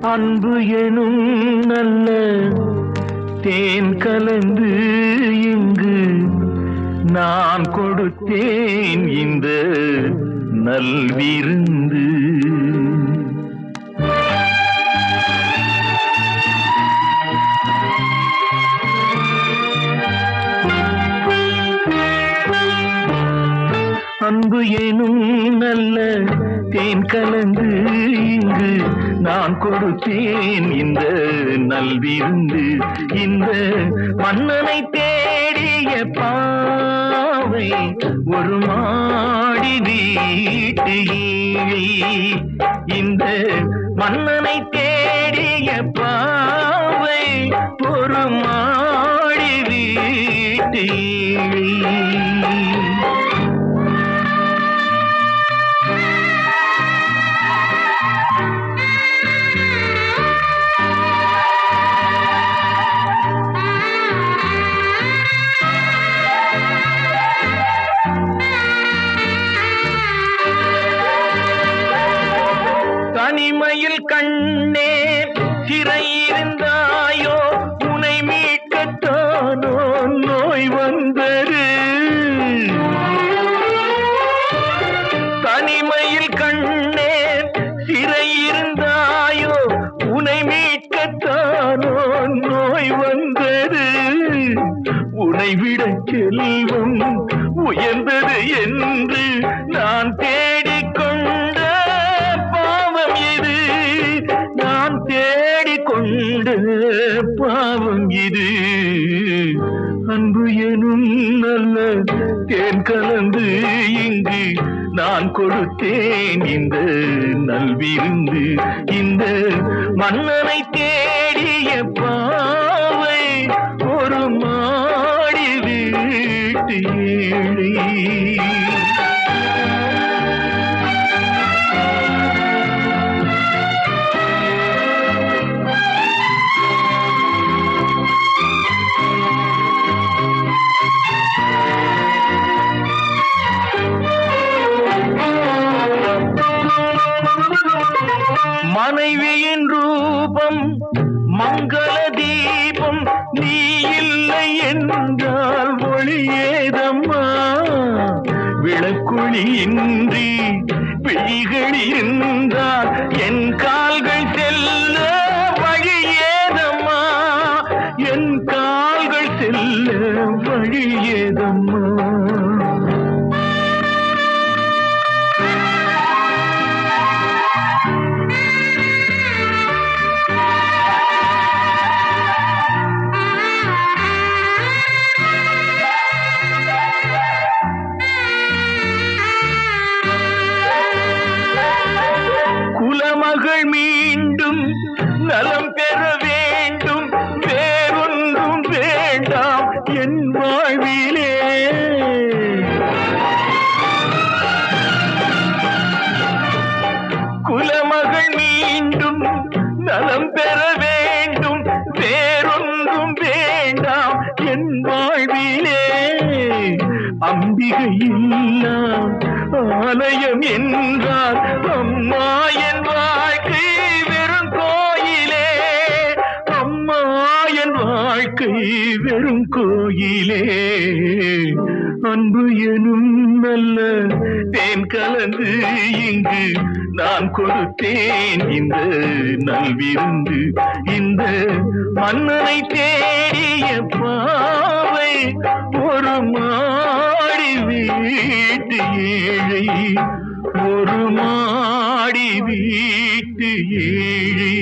அன்பு எனும் நல்ல தேன் கலந்து இங்கு நான் கொடுத்தேன் இந்த நல்விருந்து. அன்பு எனும் நல்ல தேன் கலந்து இங்கு நான் கொடுத்தேன். இந்த நல்விருந்து இந்த மன்னனை தேடிய பாவை ஒரு மாடி வீட்டு இந்த மன்னனை தேடிய பாவை ஒரு மாடி வீட்டு தனிமையில் கண்ணே சிறையிருந்தாயோ உனை மீட்கத்தானோ நோய் வந்தது. உனை விட செல்வம் உயர்ந்தது என்று நான் தே அன்பு எனும் நல்ல தேன் கலந்து இங்கு நான் கொடுத்தேன் இந்த நல்விருந்து. இந்த மன்னனை தேடிய பாவை ஒரு மாடி வீட்டு ஏழை. மனைவியின் ரூபம் மங்கள தீபம் நீ இல்லை என்றால் ஒளியேதம்மா. விளக்குழியின்றி விழிகள் இருந்தால் என் கால்கள் செல்ல வழியேதம்மா. என் கால்கள் செல்ல வழியேதம்மா. அம்பிகை ஆலயம் என்றார் அம்மா என் வாழ்க்கை வெறும் கோயிலே. அம்மா என் வாழ்க்கை வெறும் கோயிலே. அன்பு எனும் நல்ல தேன் கலந்து இங்கு நான் கொடுத்தேன். இந்த நல்விருந்து இந்த மன்னனை தேடிய பாவை ஒரு மா மாடி வீட்டு ஏழை ஒரு மாடி வீட்டு ஏழை.